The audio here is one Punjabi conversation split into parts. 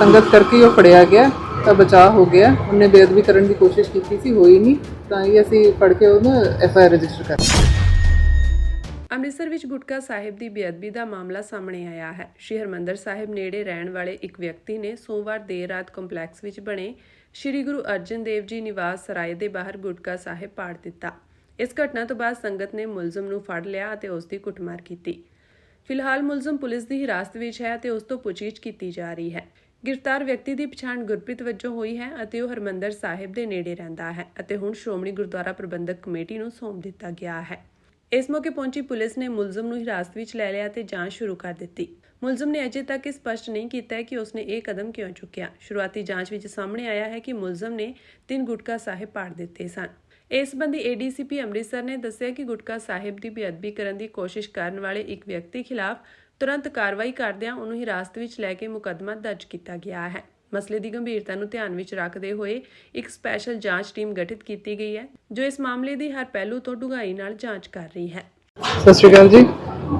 ਸੰਗਤ ਕਰਕੇ ਹੀ ਉਹ ਫੜਿਆ ਗਿਆ, ਤਾਂ ਬਚਾਅ ਹੋ ਗਿਆ। ਉਹਨੇ ਬੇਅਦਬੀ ਕਰਨ ਦੀ ਕੋਸ਼ਿਸ਼ ਕੀਤੀ ਸੀ, ਹੋਈ ਨਹੀਂ। ਤਾਂ ਇਹ ਅਸੀਂ ਫੜ ਕੇ ਉਹਨੂੰ ਐਫ ਆਈ ਆਰ ਰਜਿਸਟਰ ਕਰ ਅੰਮ੍ਰਿਤਸਰ ਵਿੱਚ ਗੁਟਕਾ ਸਾਹਿਬ ਦੀ ਬੇਅਦਬੀ ਦਾ ਮਾਮਲਾ ਸਾਹਮਣੇ ਆਇਆ ਹੈ। ਸ਼੍ਰੀ ਹਰਿਮੰਦਰ ਸਾਹਿਬ ਨੇੜੇ ਰਹਿਣ ਵਾਲੇ ਇੱਕ ਵਿਅਕਤੀ ਨੇ ਸੋਮਵਾਰ ਦੇਰ ਰਾਤ ਕੰਪਲੈਕਸ ਵਿੱਚ ਬਣੇ ਸ਼੍ਰੀ ਗੁਰੂ ਅਰਜਨ ਦੇਵ ਜੀ ਨਿਵਾਸ ਸਰਾਏ ਦੇ ਬਾਹਰ ਗੁਟਕਾ ਸਾਹਿਬ ਪਾੜ ਦਿੱਤਾ। ਇਸ ਘਟਨਾ ਤੋਂ ਬਾਅਦ ਸੰਗਤ ਨੇ ਮੁਲਜ਼ਮ ਨੂੰ ਫੜ ਲਿਆ ਅਤੇ ਉਸ ਦੀ ਕੁੱਟਮਾਰ ਕੀਤੀ। ਫਿਲਹਾਲ ਮੁਲਜ਼ਮ ਪੁਲਿਸ ਦੀ ਹਿਰਾਸਤ ਵਿੱਚ ਹੈ ਤੇ ਉਸ ਤੋਂ ਪੁੱਛਗਿੱਛ ਕੀਤੀ ਜਾ ਰਹੀ ਹੈ। ਗ੍ਰਿਫਤਾਰ ਵਿਅਕਤੀ ਦੀ ਪਛਾਣ ਗੁਰਪ੍ਰੀਤ ਵਜੋਂ ਹੋਈ ਹੈ ਅਤੇ ਉਹ ਹਰਮੰਦਰ ਸਾਹਿਬ ਦੇ ਨੇੜੇ ਰਹਿੰਦਾ ਹੈ ਅਤੇ ਹੁਣ ਸ਼੍ਰੋਮਣੀ ਗੁਰਦੁਆਰਾ ਪ੍ਰਬੰਧਕ ਕਮੇਟੀ ਨੂੰ ਸੌਂਪ ਦਿੱਤਾ ਗਿਆ ਹੈ। ਇਸ ਮੌਕੇ ਪਹੁੰਚੀ ਪੁਲਿਸ ਨੇ ਮੁਲਜ਼ਮ ਨੂੰ ਹਿਰਾਸਤ ਵਿੱਚ ਲੈ ਲਿਆ ਤੇ ਜਾਂਚ ਸ਼ੁਰੂ ਕਰ ਦਿੱਤੀ। ਮੁਲਜ਼ਮ ਨੇ ਅਜੇ ਤੱਕ ਇਹ ਸਪਸ਼ਟ ਨਹੀਂ ਕੀਤਾ ਹੈ ਕਿ ਉਸਨੇ ਇਹ ਕਦਮ ਕਿਉਂ ਚੁੱਕਿਆ। ਸ਼ੁਰੂਆਤੀ ਜਾਂਚ ਵਿੱਚ ਸਾਹਮਣੇ ਆਇਆ ਹੈ ਕਿ ਮੁਲਜ਼ਮ ਨੇ ਤਿੰਨ ਗੁਟਕਾ ਸਾਹਿਬ ਪਾੜ ਦਿੱਤੇ ਸਨ। ਇਸ ਸੰਬੰਧੀ ਏਡੀਸੀਪੀ ਅੰਮ੍ਰਿਤਸਰ ਨੇ ਦੱਸਿਆ ਕਿ ਗੁਟਕਾ ਸਾਹਿਬ ਦੀ ਬੇਅਦਬੀ ਕਰਨ ਦੀ ਕੋਸ਼ਿਸ਼ ਕਰਨ ਵਾਲੇ ਇੱਕ ਵਿਅਕਤੀ ਖਿਲਾਫ ਤੁਰੰਤ ਕਾਰਵਾਈ ਕਰਦਿਆਂ ਉਹਨੂੰ ਹਿਰਾਸਤ ਵਿੱਚ ਲੈ ਕੇ ਮੁਕੱਦਮਾ ਦਰਜ ਕੀਤਾ ਗਿਆ ਹੈ। ਮਸਲੇ ਦੀ ਗੰਭੀਰਤਾ ਨੂੰ ਧਿਆਨ ਵਿੱਚ ਰੱਖਦੇ ਹੋਏ ਇੱਕ ਸਪੈਸ਼ਲ ਜਾਂਚ ਟੀਮ ਗਠਿਤ ਕੀਤੀ ਗਈ ਹੈ, ਜੋ ਇਸ ਮਾਮਲੇ ਦੀ ਹਰ ਪਹਿਲੂ ਤੋਂ ਡੂੰਘਾਈ ਨਾਲ ਜਾਂਚ ਕਰ ਰਹੀ ਹੈ। ਸਤਿ ਸ਼੍ਰੀ ਅਕਾਲ ਜੀ।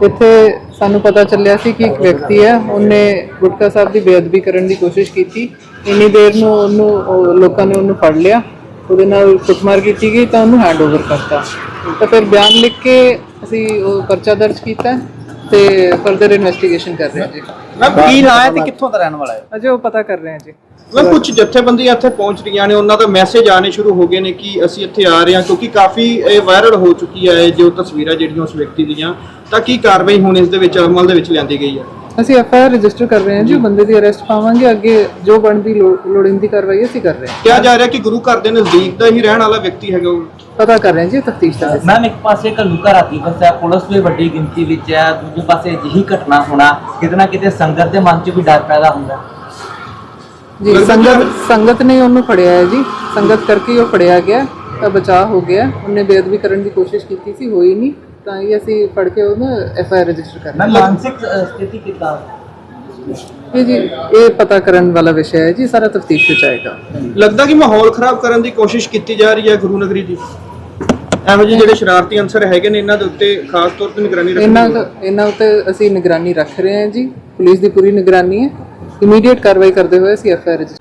ਇੱਥੇ ਸਾਨੂੰ ਪਤਾ ਚੱਲਿਆ ਸੀ ਕਿ ਇੱਕ ਵਿਅਕਤੀ ਹੈ, ਉਹਨੇ ਗੁਟਕਾ ਸਾਹਿਬ ਦੀ ਬੇਅਦਬੀ ਕਰਨ ਦੀ ਕੋਸ਼ਿਸ਼ ਕੀਤੀ। ਇੰਨੀ ਦੇਰ ਨੂੰ ਉਹਨੂੰ ਲੋਕਾਂ ਨੇ ਉਹਨੂੰ ਫੜ ਲਿਆ। ਉਹਦੇ ਨਾਲ ਕੁੱਟਮਾਰ ਕੀਤੀ ਗਈ ਤਾਂ ਉਹਨੂੰ ਹੈਂਡਓਵਰ ਕਰਤਾ। ਤਾਂ ਫਿਰ ਬਿਆਨ ਲਿਖ ਕੇ ਅਸੀਂ ਉਹ ਪਰਚਾ ਦਰਜ ਕੀਤਾ। ਤੇ ਫਰਦਰ ਇਨਵੈਸਟੀਗੇਸ਼ਨ ਕਰ ਰਹੇ ਹਾਂ ਜੀ। ਮੈਂ ਕੀ ਨਾਂ ਹੈ ਤੇ ਕਿੱਥੋਂ ਦਾ ਰਹਿਣ ਵਾਲਾ ਹੈ? ਅਜੇ ਉਹ ਪਤਾ ਕਰ ਰਹੇ ਹਾਂ ਜੀ। ਮੈਂ ਕੁਝ ਜਥੇਬੰਦੀਆਂ ਇੱਥੇ ਪਹੁੰਚ ਰਹੀਆਂ ਨੇ ਉਹਨਾਂ ਦਾ ਮੈਸੇਜ ਆਣੇ ਸ਼ੁਰੂ ਹੋ ਗਏ ਨੇ ਕਿ ਅਸੀਂ ਇੱਥੇ ਆ ਰਹੇ ਹਾਂ ਕਿਉਂਕਿ ਕਾਫੀ ਇਹ ਵਾਇਰਲ ਹੋ ਚੁੱਕੀ ਹੈ ਇਹ ਜੋ ਤਸਵੀਰਾਂ ਜਿਹੜੀਆਂ ਉਸ ਵਿਅਕਤੀ ਦੀਆਂ ਤਾਂ ਕੀ ਕਾਰਵਾਈ ਹੁਣ ਇਸ ਦੇ ਵਿੱਚ ਅਮਲ ਦੇ ਵਿੱਚ ਲਿਆਂਦੀ ਗਈ ਹੈ? ਅਸੀਂ ਐਫ ਆਈ ਆਰ ਰਜਿਸਟਰ ਕਰ ਰਹੇ ਹਾਂ ਜੀ ਉਹ ਬੰਦੇ ਦੀ ਅਰੈਸਟ ਪਾਵਾਂਗੇ ਅੱਗੇ ਜੋ ਬਣਦੀ ਲੋੜੀਂਦੀ ਕਾਰਵਾਈ ਅਸੀਂ ਕਰ ਰਹੇ ਹਾਂ ਕਿਹਾ ਜਾ ਰਿਹਾ ਕਿ ਗੁਰੂ ਘਰ ਦੇ ਨਜ਼ਦੀਕ ਦਾ ਹੀ ਰਹਿਣ ਵਾਲਾ ਵਿਅਕਤੀ ਹੈਗਾ ਉਹ ਪਤਾ ਕਰ ਰਹੇ ਹਾਂ ਜੀ ਤਫਤੀਸ਼ ਦਾ। ਮੈਮ ਇੱਕ ਪਾਸੇ ਘੱਲੂਘਾਰਾ ਰਾਤੀ ਫਸਿਆ ਪੁਲਿਸ ਵੀ ਵੱਡੀ ਗਿਣਤੀ ਵਿੱਚ ਹੈ ਦੂਜੇ ਪਾਸੇ ਅਜਿਹੀ ਘਟਨਾ ਹੋਣਾ ਕਿਤੇ ਨਾ ਕਿਤੇ ਸੰਗਤ ਦੇ ਮਨ 'ਚ ਵੀ ਡਰ ਪੈਦਾ ਹੁੰਦਾ। ਜੀ ਸੰਗਤ ਸੰਗਤ ਨੇ ਉਹਨੂੰ ਫੜਿਆ ਹੈ ਜੀ ਸੰਗਤ ਕਰਕੇ ਹੀ ਉਹ ਫੜਿਆ ਗਿਆ ਤਾਂ ਬਚਾਅ ਹੋ ਗਿਆ ਉਹਨੇ ਬੇਅਦਬੀ ਕਰਨ ਦੀ ਕੋਸ਼ਿਸ਼ ਕੀਤੀ ਸੀ ਹੋਈ ਨਹੀਂ ਤਾਂ ਇਹ ਅਸੀਂ ਫੜ ਕੇ ਉਹਨੂੰ ਐਫ ਆਈ ਰਜਿਸਟਰ ਕਰ ਮੈਮ ਮਾਨਸਿਕ ਅ, ਸਥਿਤੀ ਕਿੱਦਾਂ? ਇਹ ਜੀ ਇਹ ਪਤਾ ਕਰਨ ਵਾਲਾ ਵਿਸ਼ਾ ਹੈ ਜੀ ਸਾਰਾ ਤਫਤੀਸ਼ ਵਿੱਚ ਆਏਗਾ। ਲੱਗਦਾ ਕਿ ਮਾਹੌਲ ਖਰਾਬ ਕਰਨ ਦੀ ਕੋਸ਼ਿਸ਼ ਕੀਤੀ ਜਾ ਰਹੀ ਹੈ ਗੁਰੂ ਨਗਰੀ ਦੀ? ਇਹੋ ਜਿਹੇ ਜਿਹੜੇ ਸ਼ਰਾਰਤੀ ਅੰਸਰ ਹੈਗੇ ਨੇ ਇਹਨਾਂ ਦੇ ਉੱਤੇ ਖਾਸ ਤੌਰ ਤੇ ਨਿਗਰਾਨੀ ਰੱਖਣੀ ਇਹਨਾਂ। ਇਹਨਾਂ ਉੱਤੇ ਅਸੀਂ ਨਿਗਰਾਨੀ ਰੱਖ ਰਹੇ ਹਾਂ ਜੀ। ਪੁਲਿਸ ਦੀ ਪੂਰੀ ਨਿਗਰਾਨੀ ਹੈ। ਇਮੀਡੀਏਟ ਕਾਰਵਾਈ ਕਰਦੇ ਹੋਏ ਅਸੀਂ ਐਫ ਆਈ ਰਜਿਸਟਰ